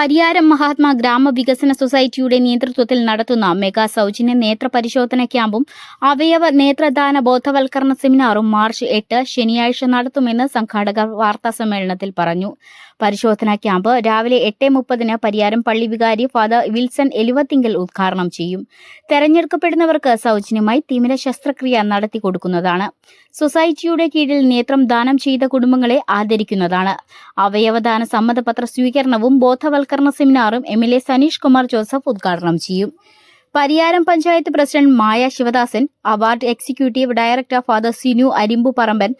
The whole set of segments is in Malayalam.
പരിയാരം മഹാത്മാ ഗ്രാമവികസന സൊസൈറ്റിയുടെ നേതൃത്വത്തിൽ നടത്തുന്ന മെഗാ സൗജന്യ നേത്ര പരിശോധന ക്യാമ്പും അവയവ നേത്രദാന ബോധവൽക്കരണ സെമിനാറും മാർച്ച് എട്ട് ശനിയാഴ്ച നടത്തുമെന്ന് സംഘാടകർ വാർത്താ സമ്മേളനത്തിൽ പറഞ്ഞു. പരിശോധനാ ക്യാമ്പ് രാവിലെ എട്ട് മുപ്പതിന് പരിയാരം പള്ളി വികാരി ഫാദർ വിൽസൺ എലുവത്തിങ്കൽ ഉദ്ഘാടനം ചെയ്യും. തെരഞ്ഞെടുക്കപ്പെടുന്നവർക്ക് സൗജന്യമായി തിമിര ശസ്ത്രക്രിയ നടത്തി കൊടുക്കുന്നതാണ്. സൊസൈറ്റിയുടെ കീഴിൽ നേത്രം ദാനം ചെയ്ത കുടുംബങ്ങളെ ആദരിക്കുന്നതാണ്. അവയവദാന സമ്മതപത്ര സ്വീകരണവും ബോധവൽക്കരണ സെമിനാറും M L A Saneesh Kumar Joseph ഉദ്ഘാടനം ചെയ്യും. Pariyaram panchayat president Maya Sivadasan award executive director father Sinu Arimbu Paramban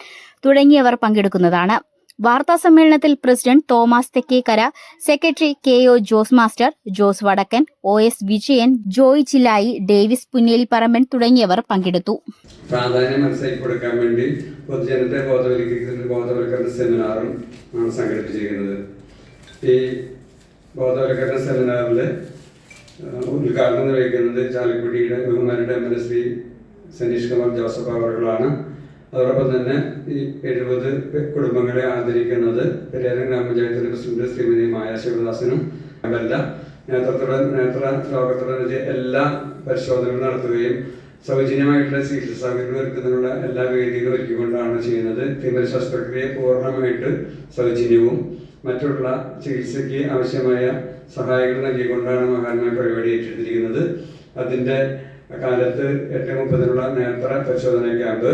തുടങ്ങിയവർ പങ്കെടുക്കുന്നതാണ്. വാർത്താ സമ്മേളനത്തിൽ president Thomas Thekkekara secretary K O Jose master Jose Vadakkan O S Vijayan Joy Chillai Davis Punneli Paramban തുടങ്ങിയവർ പങ്കെടുത്തു. പ്രാധാന്യം മനസ്സിലാക്കി കൊടുക്കാൻ വേണ്ടി പൊതുജനത്തെ ബോധവൽക്കരണ സെമിനാറും സംഘടിപ്പിച്ചിരിക്കുന്നത്. ഈ ബോധവൽക്കരണ സെമിനാറിൽ ഉദ്ഘാടനം നിർവഹിക്കുന്നത് ചാലക്കുടിയുടെ ബഹുമാനിയുടെ M L Shri Saneesh Kumar Joseph അവറുകളാണ് അതോടൊപ്പം തന്നെ ഈ എഴുപത് കുടുംബങ്ങളെ ആദരിക്കുന്നത് പെരിയാരം ഗ്രാമപഞ്ചായത്തിലെ പ്രസിഡന്റ് ശ്രീമതി മായ ശിവദാസനും അതല്ല നേത്രത്തോടെ നേത്ര ലോകത്തോടെ എല്ലാ പരിശോധനകളും നടത്തുകയും സൗജന്യമായിട്ടുള്ള ചികിത്സ സൗകര്യം ഒരുക്കുന്നതിനുള്ള എല്ലാ വേദികളും ഒരുക്കിക്കൊണ്ടാണ് ചെയ്യുന്നത്. തിമിര ശസ്ത്രക്രിയ പൂർണമായിട്ട് സൗജന്യവും മറ്റുള്ള ചികിത്സയ്ക്ക് ആവശ്യമായ സഹായങ്ങൾ നൽകിക്കൊണ്ടാണ് മഹാന്മാർ പരിപാടി ഏറ്റെടുത്തിരിക്കുന്നത്. അതിന്റെ കാലത്ത് എട്ട് മുപ്പതിനുള്ള നേത്ര പരിശോധന ക്യാമ്പ്